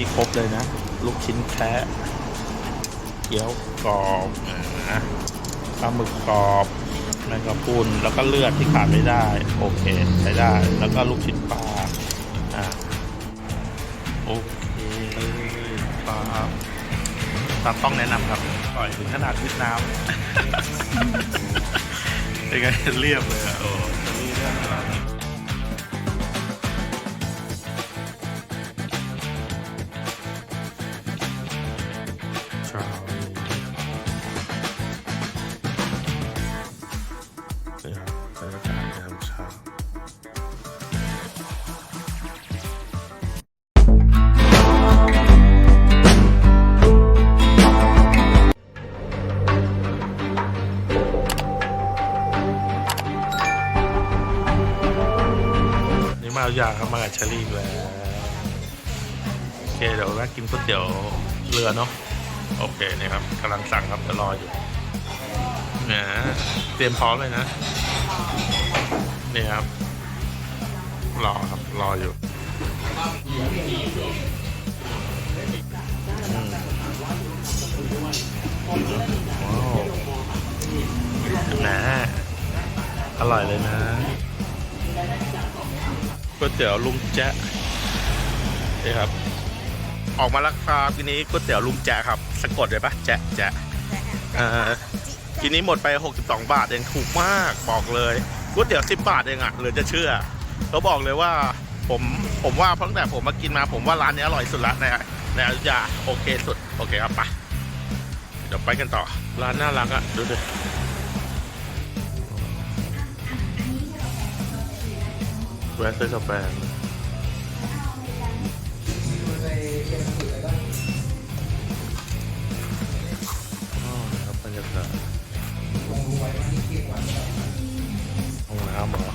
มีครบเลยนะ ลูกชิ้นแคะเกี๊ยวกรอบปลาหมึกกรอบแมงกะพรุนแล้วก็เลือดที่ขาดไม่ได้ โอเคใช้ได้ แล้วก็ลูกชิ้นปลาอ่าโอเคเลยปลาปลาต้องแนะนำครับปล่อยถึงขนาดวิดน้ำเป็นไงเรียบเลยอะโอ้จะรีบได้ขนาดนี้เยางครับมากับเชอรี่แล้วโอเคเดี๋ยวแวะกินก๋วยเตี๋ยวเรือเนาะโอเคนี่ครับกำลังสั่งครับจะรออยู่แหมเตรียมพร้อมเลยนะนี่ครับรอครับรออยู่ว้าวแหมอร่อยเลยนะ ก๋วยเตี๋ยวลุงแจ๊ะนี่ครับ ออกมาราคาทีนี้ก๋วยเตี๋ยวลุงแจะครับสะกดเลยปะแจะแจะเอ่อทีนี้หมดไป 62 บาทเองถูกมากบอกเลยก๋วยเตี๋ยว10 บาทเองอะเหลือจะเชื่อเขาบอกเลยว่าผมผมว่าตั้งแต่ผมมากินมาผมว่าร้านนี้อร่อยสุดละในในอยุธยาโอเคสุดโอเคครับไปเดี๋ยวไปกันต่อร้านน่ารักอะดูดิ แวะซื้อกาแฟครับบรรยากาศห้องน้ำเหรอ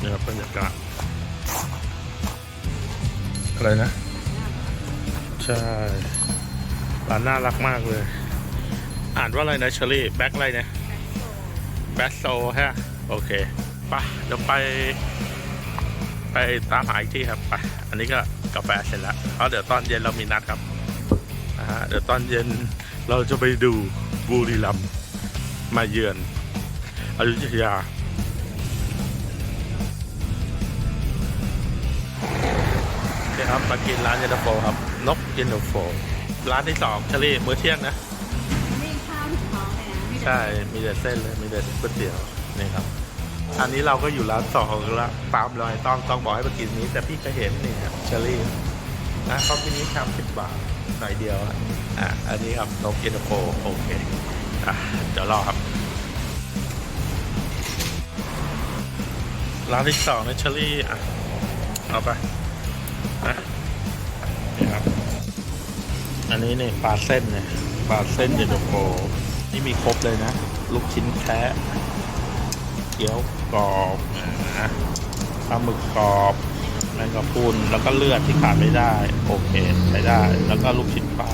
นี่ครับบรรยากาศอะไรนะ ใช่ร้านน่ารักมากเลย อ่านว่าอะไรนะเชอรี่แบ็คอะไรเนี่ยแบ็คโซฮะโอเคไปะเดี๋ยวไป ไปตามหาอีกที่ครับไปอันนี้ก็กาแฟเสร็จแล้วเพราะเดี๋ยวตอนเย็นเรามีนัดครับนะฮะเดี๋ยวตอนเย็นเราจะไปดูบุรีรัมมาเยือนอยุธยาโอเคครับมากินร้านเย็นตาโฟครับนกเย็นตาโฟร้านที่สองเชลี่มื้อเที่ยงนะ ใช่ มีแต่เส้นเลย มีแต่ก๋วยเตี๋ยว นี่ครับ อันนี้เราก็อยู่ร้านสองแล้วตามรอยต้องต้องบอกให้มากินนี้ แต่พี่ก็เห็นนี่ครับเชอรี่นะเขากินนี้ชามสิบบาทหน่อยเดียวอะอะอันนี้ครับนกเย็นตาโฟโอเคอะเดี๋ยวรอครับ ร้านที่สองนะเชอรี่อะเอาไปนะนี่ครับ อันนี้เนี่ยปลาเส้นเนี่ยปลาเส้นเย็นตาโฟ นี่มีครบเลยนะ ลูกชิ้นแคะเกี๊ยวกรอบนะปลาหมึกกรอบแมงกะพรุนแล้วก็เลือดที่ขาดไม่ได้ โอเคใช้ได้ แล้วก็ลูกชิ้นปลา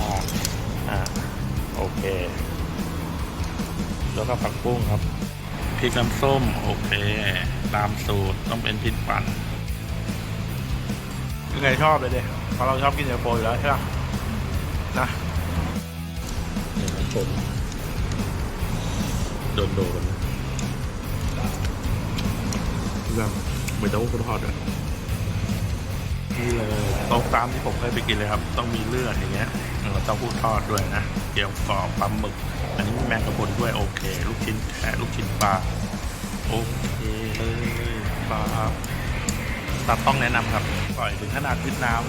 อ่าโอเค แล้วก็ผักบุ้งครับพริกน้ำส้ม โอเค ตามสูตรต้องเป็นพริกปั่นยังไงชอบเลยเด็เพราะเราชอบกินเย็นตาโฟอยู่แล้วใช่ไหมนะนี่ครับผม โดนโดนนะยังไม่ต้องทอดอะนี่เลยต้องตามที่ผมเคยไปกินเลยครับ ต้องมีเลือดอย่างเงี้ยเราต้องพูดทอดด้วยนะเกี๊ยวกรอบปลาหมึก อันนี้มีแมงกะพรุนด้วยโอเค ลูกชิ้นแกะลูกชิ้นปลาโอเคเลยปลาปลาต้องแนะนำครับปล่อยถึงขนาดวิดน้ำ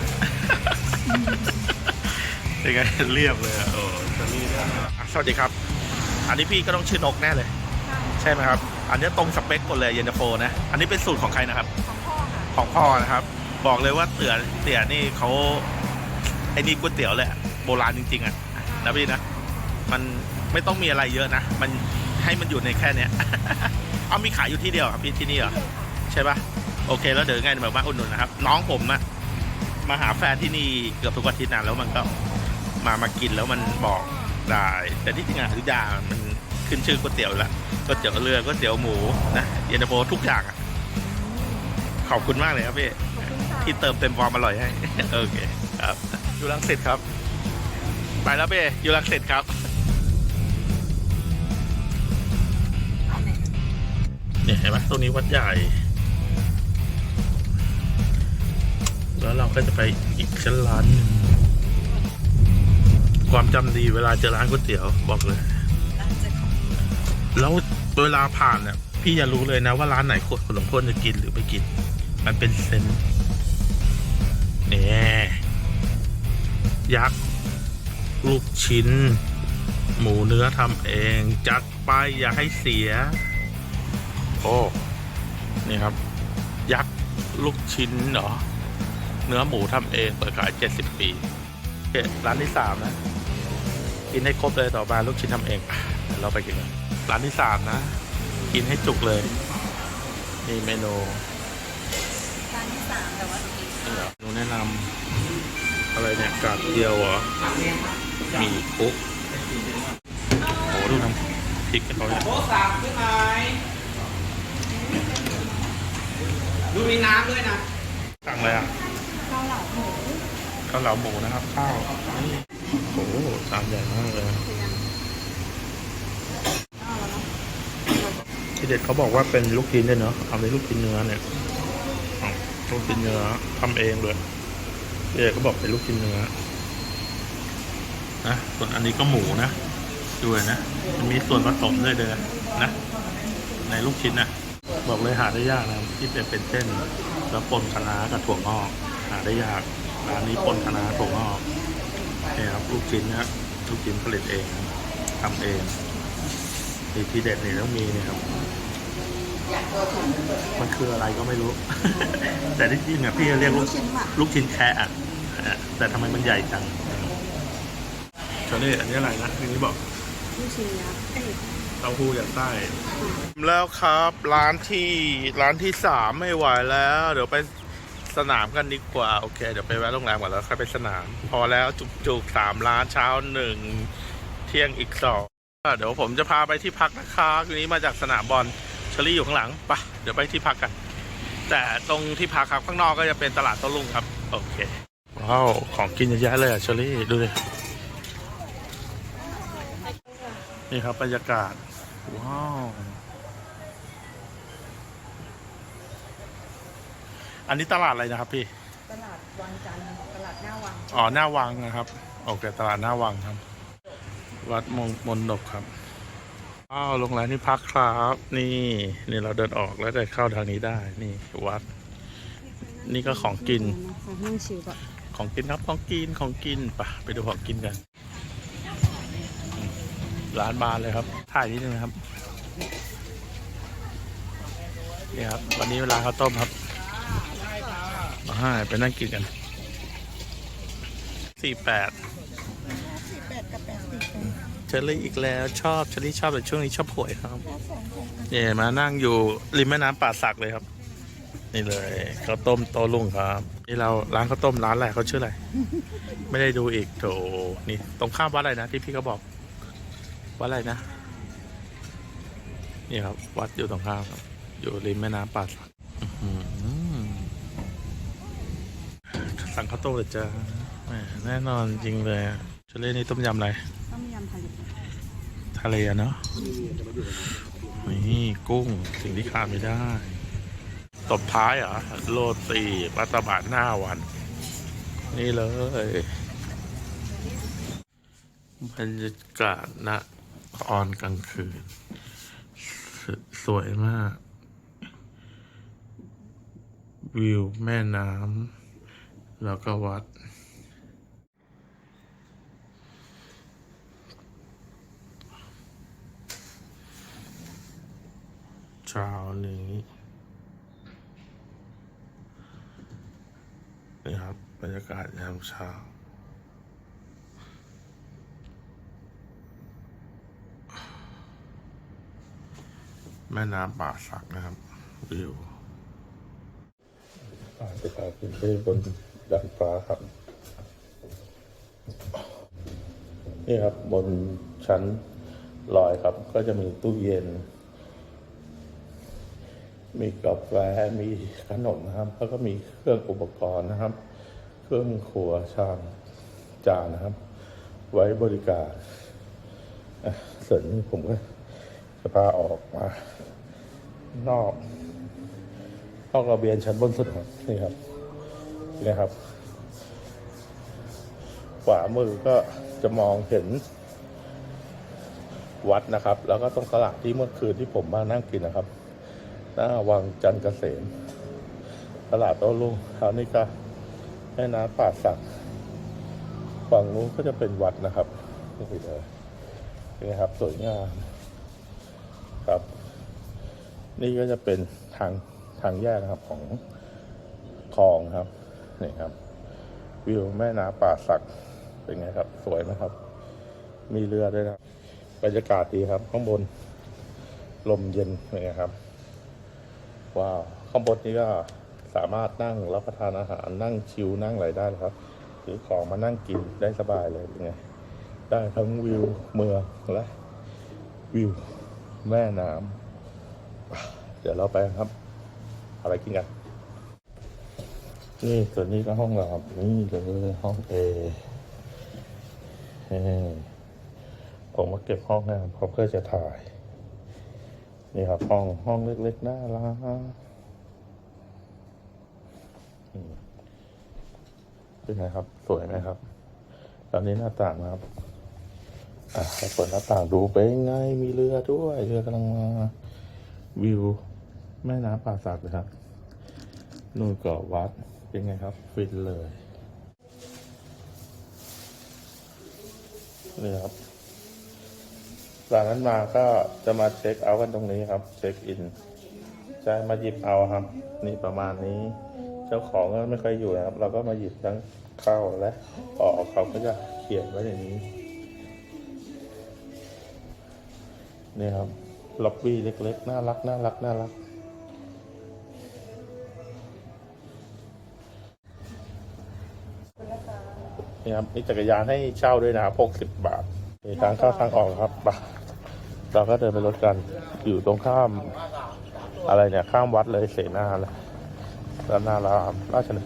เป็นไงเรียบเลยอะโอ้จะรีบได้อะสวัสดีครับ อันนี้พี่ก็ต้องชื่อนกแน่เลย ใช่ไหมครับ อันนี้ตรงสเปคหมดเลยเย็นตาโฟนะ อันนี้เป็นสูตรของใครนะครับ ของพ่อค่ะ ของพ่อนะครับ บอกเลยว่าเตี๋ยเตี๋ยนี่เขาไอ้นี่ก๋วยเตี๋ยวเลยอะโบราณจริงๆอะนะพี่นะ มันไม่ต้องมีอะไรเยอะนะ มันให้มันอยู่ในแค่เนี้ย เอามีขายอยู่ที่เดียวครับพี่ที่นี่เหรอ ใช่ปะโอเค แล้วเดี๋ยวยังไงแบบว่าอุดหนุนนะครับ น้องผมอะมาหาแฟนที่นี่เกือบทุกอาทิตย์นะแล้วมันก็มามากินแล้วมันบอก ได้ แต่ที่จริงอะอยุธยามันขึ้นชื่อก๋วยเตี๋ยวแล้วก๋วยเตี๋ยวเรือก๋วยเตี๋ยวหมูนะเย็นตาโฟทุกอย่างอะขอบคุณมากเลยครับพี่ขอบคุณค่ะที่เติมเต็มความอร่อยให้ โอเคครับ อยู่รังสิตครับ ไปแล้วพี่อยู่รังสิตครับเนี่ยเห็นไหมตรงนี้วัดใหญ่ แล้วเราก็จะไปอีกชั้นร้านหนึ่ง ความจำดีเวลาเจอร้านก๋วยเตี๋ยวบอกเลยแล้วเวลาผ่านเนี่ยพี่จะรู้เลยนะว่าร้านไหนควรสมควรจะกินหรือไม่กิน มันเป็นเซนส์เนี่ยยักษ์ลูกชิ้น หมูเนื้อทำเอง จัดไปอย่าให้เสีย โอ้ นี่ครับ ยักษ์ลูกชิ้นเหรอ เนื้อหมูทำเองเปิดขาย 70 ปีโอเคร้านที่สามนะ กินให้ครบเลยต่อมาลูกชิ้นทำเองอะเดี๋ยวเราไปกินกันร้านที่สามนะ กินให้จุกเลย นี่เมนูร้านที่สามแต่ว่าอีกนี่เหรอเมนูแนะนำอะไรเนี่ยกาดเดียวเหรอหมีคุกโอ้ดูน้ำพริกให้เขาเนี่ยโต๊ะสามขึ้นไหมดูมีน้ำด้วยนะสั่งเลยอะเกาเหลาหมูข้าวเหลาหมูนะครับ ข้าวนี่ โอ้โหชามใหญ่มากเลยคือยังเอาแล้วเนาะที่เด็ดเขาบอกว่าเป็นลูกชิ้นด้วยเนาะเอาเป็นลูกชิ้นเนื้อเนี่ยอ๋อลูกชิ้นเนื้อทำเองเลยที่เด็ดเขาบอกเป็นลูกชิ้นเนื้อนะส่วนอันนี้ก็หมูนะดูเลยนะมันมีส่วนผสมด้วยเลยนะในลูกชิ้นนะบอกเลยหาได้ยากนะที่เป็นเป็นเส้นแล้วปนคะน้ากับถั่วงอก หาได้ยากร้านนี้ปนคะน้าถั่วงอกเนี่ยครับลูกชิ้นนะลูกชิ้นผลิตเองนะทำเองนี่ที่เด็ดนี่ต้องมีเนี่ยครับ มันคืออะไรก็ไม่รู้ แต่ที่จริงอะพี่เรียกลูลูกกชิ้นหวานลูกชิ้นแคะอะอะแต่ทำไมมันใหญ่จังชอนี่อันนี้อะไรนะอันนี้บอกลูกชิ้นยักษ์เอ้ยเต้าหู้จากใต้แล้วครับ ร้านที่ร้านที่สามไม่ไหวแล้ว เดี๋ยวไป สนามกันดีกว่า โอเค เดี๋ยวไปแวะโรงแรมก่อนแล้วค่อยไปสนาม พอแล้วจุกๆสามร้านเช้าหนึ่งเที่ยงอีกสองเดี๋ยวผมจะพาไปที่พักนะครับทีนี้มาจากสนามบอลเชอรี่อยู่ข้างหลังปะเดี๋ยวไปที่พักกัน แต่ตรงที่พักครับข้างนอกก็จะเป็นตลาดโต้รุ่งครับ โอเคว้าวของกินเยอะแยะเลยอะเชอรี่ดูดินี่ครับบรรยากาศ ว้าว อันนี้ตลาดอะไรนะครับพี่ ตลาดวังจันทร์ตลาดหน้าวังอ๋อหน้าวังนะครับ โอเคตลาดหน้าวังครับ วัดมงมนดกครับอ้าวโรงแรมที่พักครับ นี่ นี่เราเดินออกแล้วจะเข้าทางนี้ได้ นี่วัด นี่ก็ของกิน นั่งชิวแบบของกินครับของกินของกินไปะไปดูของกินกัน ร้านบานเลยครับ ถ่ายนิดนึงนะครับ นี่ครับ วันนี้เวลาข้าวต้มครับ มาให้ไปนั่งกินกันสี่แปดสี่แปดกับแปดสิบเชอรี่อีกแล้วชอบเชอรี่ชอบแต่ช่วงนี้ชอบหวยครับเนี่ยมานั่งอยู่ริมแม่น้ำป่าสักเลยครับ นี่เลยข้าวต้มโตลุงครับนี่เราร้านข้าวต้มร้านอะไรเขาชื่ออะไรไม่ได้ดูอีกโถนี่ตรงข้ามวัดอะไรนะที่พี่เขาบอกวัดอะไรนะ นี่ครับ วัดอยู่ตรงข้ามครับ อยู่ริมแม่น้ำป่าสักอื้อหือ สั่งข้าวต้มเลยจ้าแหมแน่นอนจริงเลยอะเชอรี่นี่ต้มยำอะไร ต้มยำทะเลทะเลอะเนาะนี่กุ้งสิ่งที่ขาดไม่ได้ ตบท้ายเหรอโรตีมัตตบะหน้าวัน นี่เลยบรรยากาศนะออนกลางคืนสสวยมาก วิวแม่น้ำ แล้วก็วัด เช้านี้นี่ครับบรรยากาศยามเช้าแม่น้ำป่าสักนะครับวิวจะพาขึ้นไปบน ดาดฟ้าครับ นี่ครับบนชั้นลอยครับ ก็จะมีตู้เย็น มีกาแฟมีขนมนะครับ แล้วก็มีเครื่องอุปกรณ์นะครับ เครื่องครัวชามจานนะครับ ไว้บริการอะส่วนนี้ผมก็จะพาออกมา นอกนอกระเบียงชั้นบนสุดครับนี่ครับ นี่ครับ ขวามือก็จะมองเห็น วัดนะครับ แล้วก็ตรงตลาดที่เมื่อคืนที่ผมมานั่งกินนะครับ หน้าวังจันเกษมตลาดโต้รุ่งคราวนี้ก็แม่น้ำป่าสักฝั่งนู้นก็จะเป็นวัดนะครับนี่เลยนี่ครับสวยงามครับ นี่ก็จะเป็นทางทางแยกนะครับของคลองครับ นี่ครับ วิวแม่น้ำป่าสัก เป็นไงครับ สวยไหมครับ มีเรือด้วยนะครับบรรยากาศดีครับ ข้างบน ลมเย็นเป็นไงครับ ว้าว ข้างบนนี้ก็สามารถนั่งรับประทานอาหารนั่งชิลนั่งอะไรได้ครับถือของมานั่งกินได้สบายเลยเป็นไงได้ทั้งวิวเมืองและ วิว แม่น้ำเดี๋ยวเราไปครับ อะไรกินกัน นี่ส่วนนี้ก็ห้องเราครับนี่เลยห้องเอผมมาเก็บห้องนะครับเพราะเพื่อจะถ่าย นี่ครับห้องห้องเล็กๆน่ารักเป็นไงครับ สวยไหมครับ ตอนนี้หน้าต่างนะครับ อะเปิดหน้าต่างดูเป็นไงมีเรือด้วย เรือกำลังมาวิว แม่น้ำป่าสักเลยครับนู่นก็วัด เป็นไงครับ ฟินเลยนี่ครับจากนั้นมาก็จะมาเช็คเอาท์กันตรงนี้ครับ เช็คอินจะมาหยิบเอาครับ นี่ประมาณนี้ เจ้าของก็ไม่ค่อยอยู่นะครับ เราก็มาหยิบทั้งเข้าและออกเขาก็จะเขียนไว้อย่างนี้นี่ครับล็อบบี้เล็กๆ น่ารักน่ารักน่ารัก นี่ครับมีจักรยานให้เช่าด้วยนะครับหกสิบบาทมีทางเข้าทางออกครับเราก็เดินไปรถกัน อยู่ตรงข้าม อะไรเนี่ย ข้ามวัดเลยเสนาเลยด้านหน้ารามราชน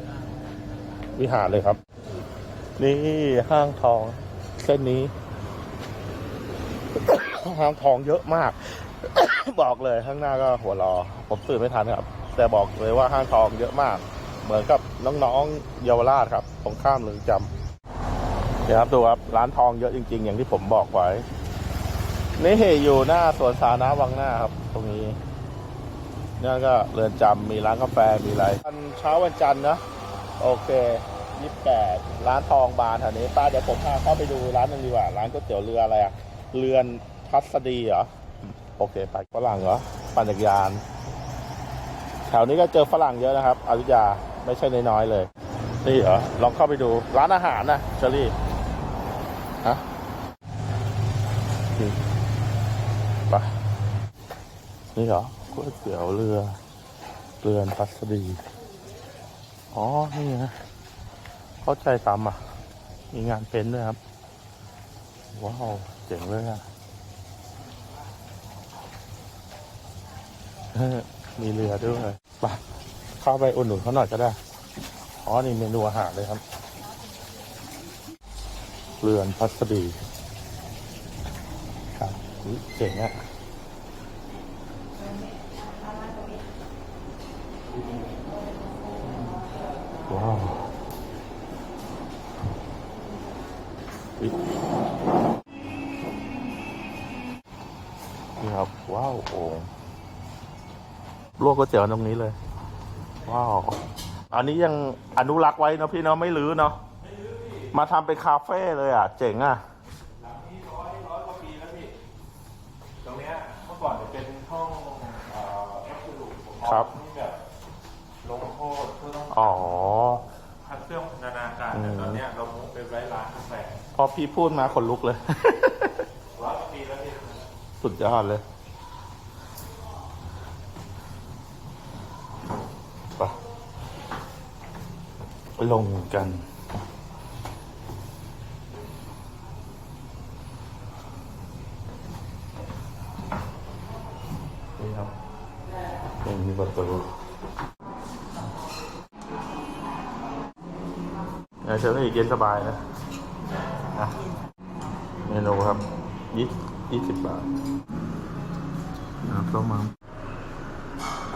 วิหารเลยครับ นี่ห้างทองเส้นนี้ ห้างทองเยอะมาก บอกเลยข้างหน้าก็หัวรอ ผมตื่นไม่ทันครับ แต่บอกเลยว่าห้างทองเยอะมาก เหมือนกับน้องๆเยาวราชครับ ตรงข้ามเรือนจำ เดี๋ยครับดูครับร้านทองเยอะจริง ๆ อย่างที่ผมบอกไว้ นี่อยู่หน้าสวนสาธารณะวังหน้าครับ ตรงนี้นี่ก็เรือนจำมีร้านกาแฟมีอะไรวันเช้าวันจันทร์นะโอเคยี่แปดร้านทองบานแถวนี้ป้าเดี๋ยวผมพาเข้าไปดูร้านนึงดีกว่า ร้านก๋วยเตี๋ยวเรืออะไรอะเรือนพัสดีเหรอโอเคไปฝรั่งเหรอปั่นจักรยาน แถวนี้ก็เจอฝรั่งเยอะนะครับอยุธยาไม่ใช่น้อยๆเลย นี่เหรอลองเข้าไปดูร้านอาหารนะเชอรี่ ฮะนี่ไปนี่เหรอก๋วยเตี๋ยวเรือ เรือนพัสดี อ๋อ นี่นะเข้าใจตามอะ มีงานเพ้นด้วยครับ ว้าว เจ๋งเลยอะมีเรือด้วยไปเข้าไปอุ่นหนุนเขาหน่อยก็ได้ อ๋อ นี่เมนูอาหารเลยครับ เรือนพัสดีครับเจ๋งอะว้าวนี่ครับ ว้าวโอ่งลวกก๋วยเตี๋ยวตรงนี้เลย ว้าว อันนี้ยังอนุรักษ์ไว้เนะพี่เนาะไม่รื้อเนาะ มาทำเป็นคาเฟ่เลยอะ เจ๋งอะตรงเนี้ยเมื่อก่อนจะเป็นห้องเอ่อวัสดุอุปกครับรณ์ที่แบบลงโทษเพื่อต้องอ๋อพักเครื่องพัฒนาการอืมแต่ตอนเนี้ยเรามุกไปไว้ร้านกาแฟพอพี่พูดมาขนลุกเลย ร้อยกว่าปีแล้วพี่สุดยอดเลยไปลงกันน มีประตูนะเชอรี่เย็นสบายนะอะเมนูครับยี่ยี่สิบบาทน้ำต้มมัน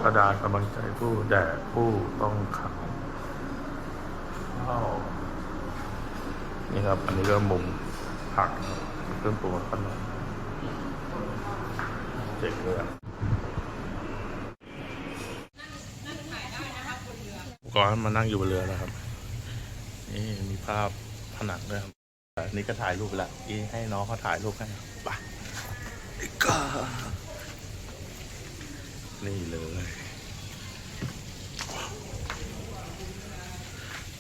กระดาษกำลังใจผู้แด่ผู้ต้องขังว้าวนี่ครับ อันนี้ก็มุมผักครับเครื่องปรุงขนมเจ๋งเลยอะ ก่อนมานั่งอยู่บนเรือนะครับ นี่มีภาพผนังด้วยครับอันนี้ก็ถ่ายรูปไปแล้วอีให้น้องเขาถ่ายรูปให้ครับไปอีกก็นี่เลย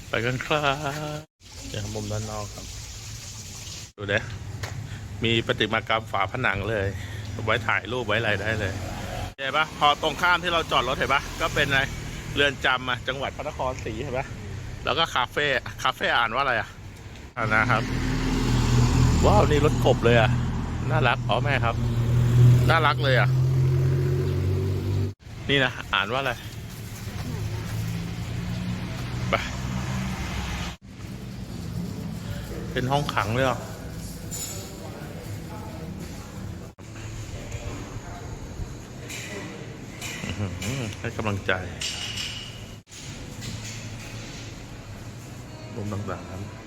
ไปกันครับเดี๋ยวมุมด้านนอกครับ ดูเด้มีประติมากรรมฝาผนังเลย ไว้ถ่ายรูปไว้อะไรได้เลยเห็นปะพอตรงข้ามที่เราจอดรถเห็นปะก็เป็นอะไร เรือนจำอะจังหวัดพระนครศรีเห็นปะแล้วก็คาเฟ่คาเฟ่อ่านว่าอะไรอะอ่านะครับ ว้าว นี่รถกบเลยอะน่ารักอ๋อแม่ครับ น่ารักเลยอะนี่นะ อ่านว่าอะไรไปเป็นห้องขังเลยเหรออื้อหือให้กำลังใจ มุมต่างๆ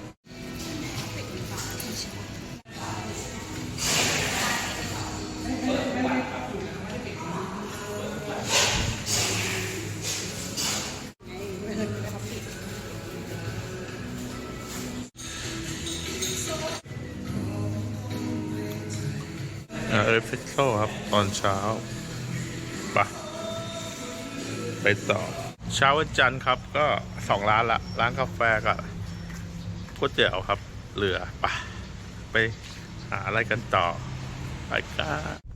เออฟิกโซครับ ตอนเช้าปะไปต่อ เช้าวันจันทร์ครับก็สองร้านละ ร้านกาแฟกับ ก๋วยเตี๋ยวครับเรือไปะไปหาอะไรกันต่อ ไปกัน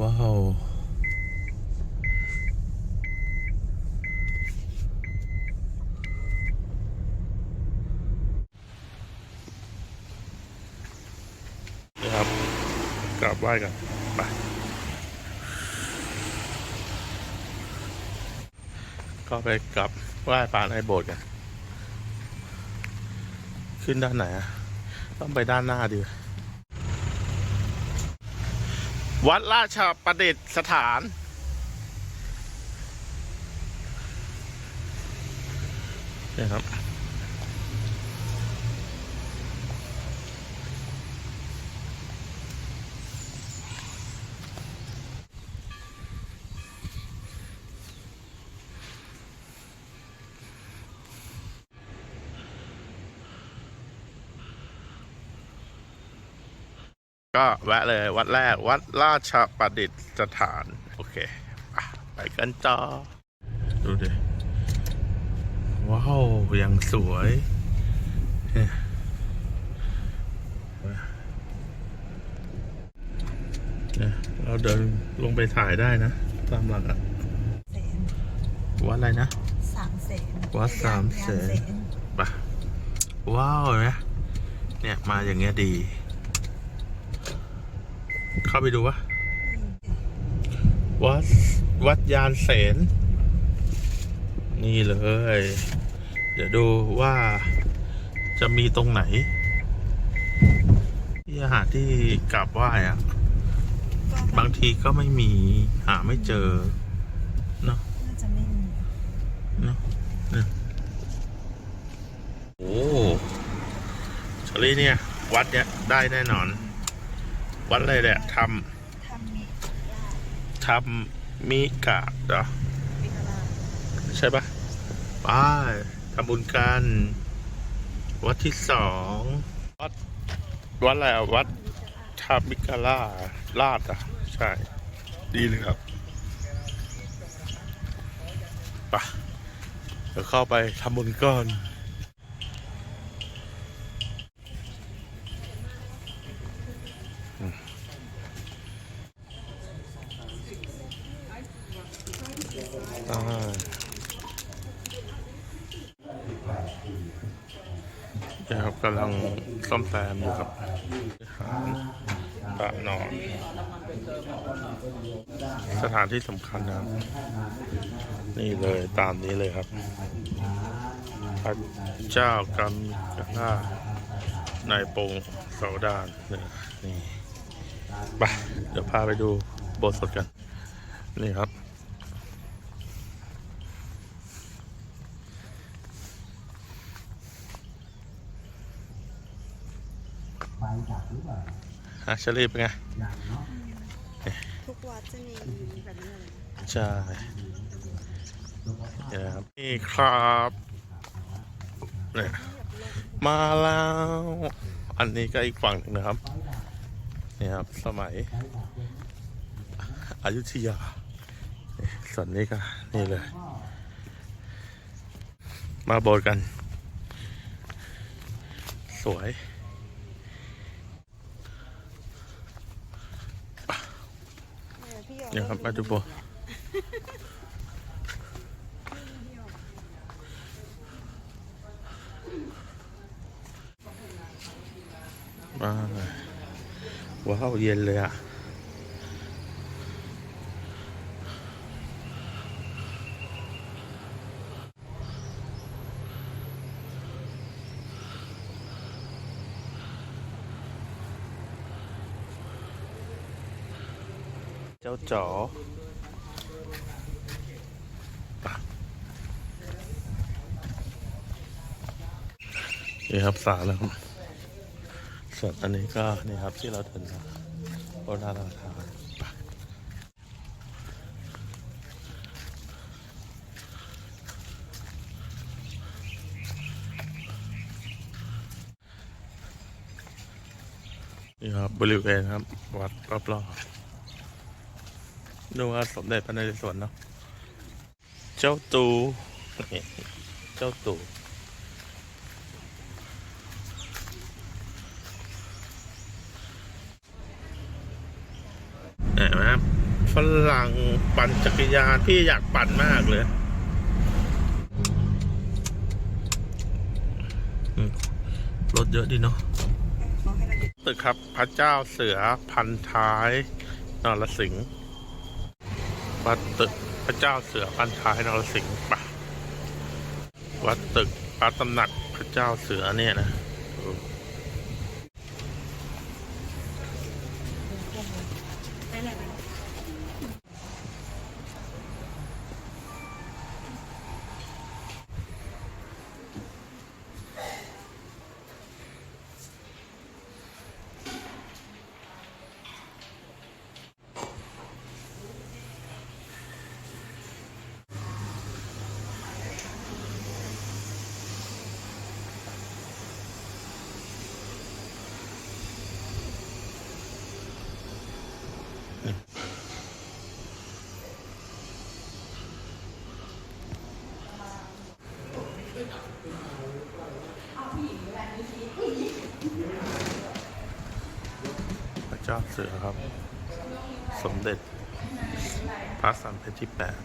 ว้าว นี่ครับกราบ ไหว้กันไปก็ไปกลับไหว้ปานไอโบสถ์กันขึ้นด้านไหนอะต้องไปด้านหน้าดีวัดราชประดิษฐสถานเนี่ยครับ ก็แวะเลยวัดแรกวัดราชประดิษฐาน โอเคอะไปกันต่อดูดิ ว้าว ยังสวยเนี่ยเนี่ยเราเดินลงไปถ่ายได้นะ ตามหลักอะแสนวัดอะไรนะสามแสนวัดสามแสนไปว้าวเห็นไหมเนี่ย มาอย่างเงี้ยดี เข้าไปดูวะวัดวัดยานเสน นี่เลย เดี๋ยวดูว่าจะมีตรงไหน ที่อาหารที่กราบไหว้อะบางทีก็ไม่มีหาไม่เจอเนาะน่าจะไม่มีเนาะโอ้ชลีเนี่ย วัดเนี่ยได้แน่นอน วัดอะไรเนี่ยททำมีำทำมิกะเหรอวิคลาใช่ปะไปทำบุญกันวัดที่สองวัดวัดอะไรอะวัดทามิกาล่าลาดอะ ใช่ ดีเลยครับไปะเดี๋ยวเข้าไปทำบุญก่อน อ่า นะครับกำลังซ่อมแซมอยู่ครับหารพระนอน สถานที่สำคัญนะครับ นี่เลยตามนี้เลยครับ พระเจ้ากำกล้านายปงเสาดานนี่นี่ไปเดี๋ยวพาไปดูโบสถ์กัน นี่ครับฮะเชลีเป็นไง จะมีแบบนี้เลยใช่นี่นะครับนี่ครับเนี่ยมาแล้ว อันนี้ก็อีกฝั่งหนึ่งนะครับนี่ครับ สมัยอยุธยาส่วนนี้ก็นี่เลย มาโบสกัน สวย เนี่ยครับอาจุโบสถ์มาว้าวเย็นเลยอะ จ้าจ๋อนี่ครับสาแล้วครับส่วนอันนี้ก็นี่ครับที่เราเดินมาโบราณสถานนี่ครับบริเวณครับ วัดรอบๆ ดูว่าสมเด็จพระนเรศวรเนาะ เจ้าตู เจ้าตูเห็นไหมครับฝรั่งปั่นจักรยานพี่อยากปั่นมากเลยรถเยอะดีเนาะตึกครับพระเจ้าเสือพันท้ายนรสิงห์ วัดตึกพระเจ้าเสือพันท้ายนรสิงห์ปะวัดตึกพระตำหนักพระเจ้าเสือเนี่ยนะ ได้เลย พระเจ้าเสือครับ สมเด็จพระสัมเพชรที่แปด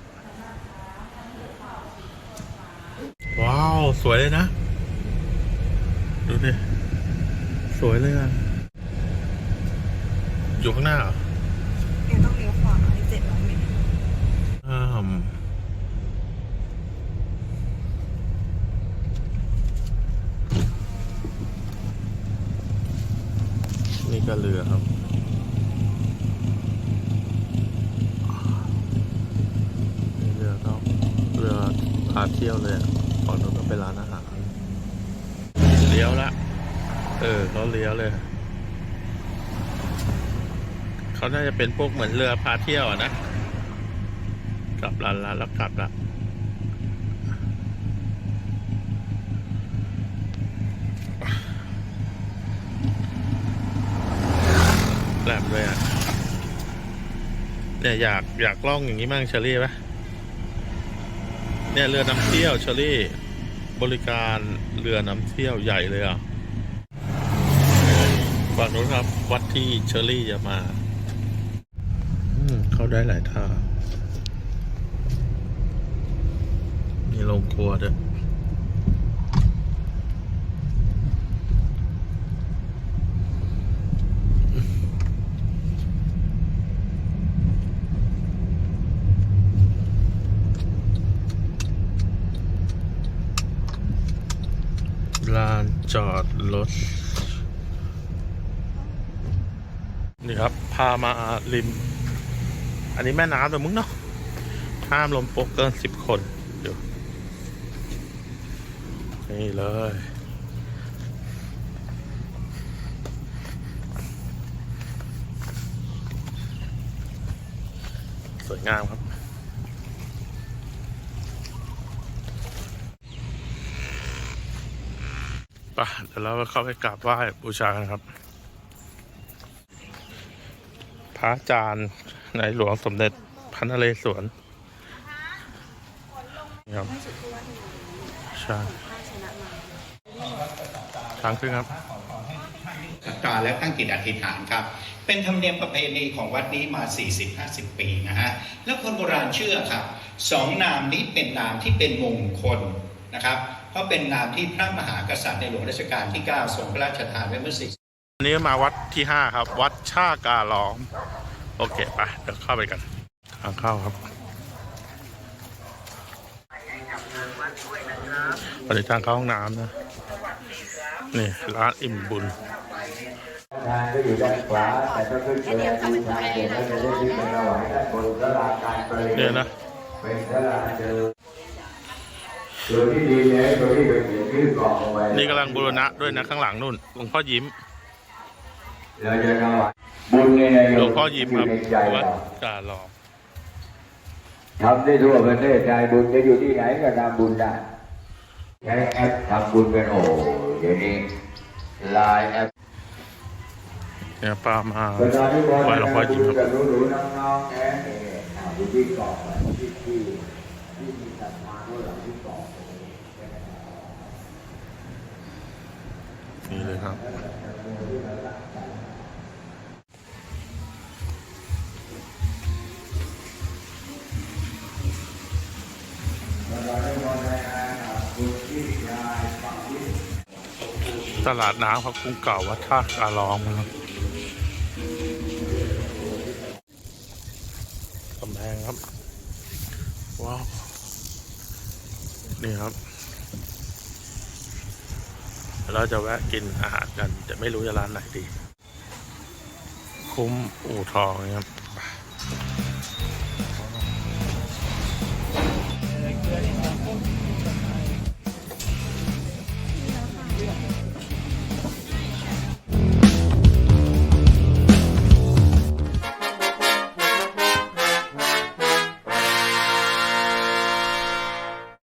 ว้าว สวยเลยนะ ดูดิ สวยเลยอะ อยู่ข้างหน้าเหรอเดี๋ยวต้องเลี้ยวขวาเจ็ดร้อยเมตรอ้ามนี่ก็เรือครับ นี่เรือก็เรือพาเที่ยวเลยอะฝั่งนู้นก็เป็นร้านอาหาร เลี้ยวละ เออเขาเลี้ยวเลย เขาน่าจะเป็นพวกเหมือนเรือพาเที่ยวอะนะ กลับร้านแล้วแล้วกลับละแหลมเลยอะ เนี่ยอยากอยากล่องอย่างนี้มั่งเชอรี่ปะเนี่ยเรือนำเที่ยวเชอรี่ บริการเรือนำเที่ยวใหญ่เลยอะ ฝั่นู้นครับ วัดที่เชอรี่จะมาเข้าได้หลายท่า มีโรงครัวด้วยลานจอดรถ นี่ครับ พามาริม อันนี้แม่น้ำแต่มึงเนาะห้ามลมโป๊กเกินสิบคนเดี๋ยวนี่เลย สวยงามครับไปะเดี๋ยวเราเข้าไปกราบไหว้บูชากันครับ พ ระอาจารย์ในหลวงสมเด็จพระนเรศวรนี่ครับไม่สุดที่ว่าที่ไหนใช่ถ้าชนะมาทางขึ้นครับสักการและตั้งจิตอธิษฐานครับ เป็นธรรมเนียมประเพณีของวัดนี้มา 40-50 ปีนะฮะ แล้วคนโบราณเชื่อครับสองนามนี้เป็นนามที่เป็นมงคลนะครับ เพราะเป็นนามที่พระมหากษัตริย์ในหลวงรัชกาลที่ 9 ทรงพระราชทานไว้เมื่อสี่อันนี้มาวัดที่ห้าครับ วัดชากาล้อม โอเคไปเดี๋ยวเข้าไปกันทางเข้าครับอันนี้ทางเข้าห้องน้ำนะ นี่ร้านอิ่มบุญทางก็อยู่ด้านขวาแต่ต้องขึ้นเดินทางทางเดินแล้วจะได้ที่เป็นระหว่างด้านบนสลาการประเรีเนี่ยนะเป็นสลาเดิมตัวที่ดีเนี่ยตัวที่เป็นเขียนชื่อกรอกเอาไว้นี่กำลังบูรณะด้วยนะข้างหลังนู่นหลวงพ่อยิ้ม บุญเนี่ยหลวงพ่อยิ้มครับในใจวัดเรากาล้อมทำได้ทั่วประเทศใจบุญจะอยู่ที่ไหนก็ทำบุญได้ใช้แอปทำบุญกันโอ้เดี๋ยวนี้ไลน์แอปเนี่ยป้ามาประชาธิปไตยไหว้หลวงพ่อยิ้มครับกับหนูๆน้องๆแอนนี่อ่าอยู่ที่เกาะอะที่ที่ที่มีศรัทธาด้วยหลังที่เกาะนี่เลยครับ ตลาดน้ำครับกรุงเก่าวัดท่ากาลองนะครับกำแพงครับ ว้าว นี่ครับ เราจะแวะกินอาหารกันแต่ไม่รู้จะร้านไหนดี คุ้มอู่ทองนะครับ